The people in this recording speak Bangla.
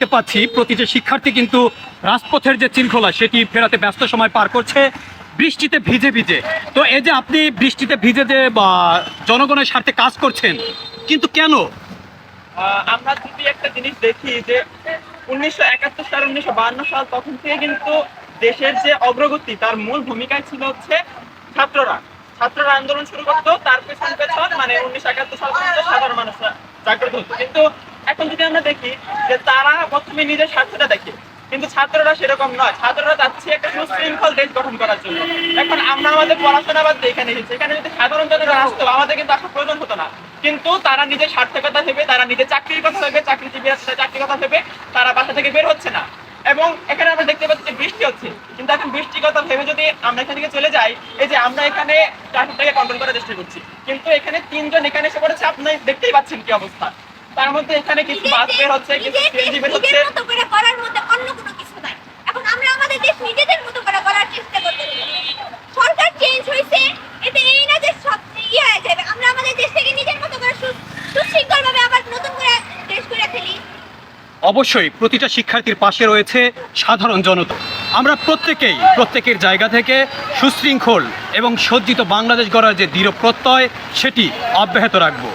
দেখতে পাচ্ছি প্রতিটি শিক্ষার্থী কিন্তু রাজপথের যে শৃঙ্খলা, সেটি ফেরাতে ব্যস্ত সময় পার করছে, বৃষ্টিতে ভিজে ভিজে। তো এই যে আপনি বৃষ্টিতে ভিজে যে জনগণের স্বার্থে কাজ করছেন, কিন্তু কেন? আমরা যদি একটা জিনিস দেখি যে, উনিশশো একাত্তর সাল, উনিশশো বাহান্ন সাল, তখন থেকে কিন্তু দেশের যে অগ্রগতি, তার মূল ভূমিকায় ছিল হচ্ছে ছাত্ররা। ছাত্ররা আন্দোলন শুরু করতো, তার পেছন পেছন মানে উনিশশো একাত্তর সাল পর্যন্ত সাধারণ মানুষরা জাগ্রত হতো। কিন্তু এখন যদি আমরা দেখি যে তারা প্রথমে নিজের স্বার্থটা দেখে, কিন্তু ছাত্ররা সেরকম নয়। ছাত্ররা চাচ্ছে একটা সুশৃঙ্খল দেশ গঠন করার জন্য। এখন আমরা আমাদের পড়াশোনা বাদ এখানে এসেছি। এখানে যদি সাধারণ জনেরা আসতো, আমাদের কিন্তু আসার প্রয়োজন হতো না। কিন্তু তারা নিজের স্বার্থের ভেবে, তারা নিজের চাকরির কথা ভেবে চাকরিজীবীরা সেটা চাকরির কথা ভেবে তারা বাসা থেকে বের হচ্ছে না। এবং এখানে আমরা দেখতে পাচ্ছি যে বৃষ্টি হচ্ছে। কিন্তু এখন বৃষ্টির কথা ভেবে যদি আমরা এখান থেকে চলে যাই, এই যে আমরা এখানে ট্রাফিকটাকে কন্ট্রোল করার চেষ্টা করছি। কিন্তু এখানে তিনজন এখানে এসে পড়েছে, আপনি দেখতেই পাচ্ছেন কি অবস্থা। তার মধ্যে এখানে কিছু বাস বের হচ্ছে কিছু সিএনজি বের হচ্ছে। নিজের মতো করে করার মধ্যে অন্য কোনো কিছু নাই। এখন আমরা আমাদের দেশ নিজেদের মতো করে করার চেষ্টা করতেছি সরকার চেঞ্জ হয়েছে এতে এই না যে সব ইয়ে হয়ে যাবে। আমরা আমাদের দেশটাকে নিজের মতো করে সুশৃঙ্খলভাবে আবার নতুন করে দেশ করে ফেলি অবশ্যই প্রতিটা শিক্ষার্থীর পাশে রয়েছে সাধারণ জনতা। আমরা প্রত্যেকেই প্রত্যেকের জায়গা থেকে সুশৃঙ্খল এবং সজ্জিত বাংলাদেশ গড়ার যে দৃঢ় প্রত্যয় সেটি অব্যাহত রাখব।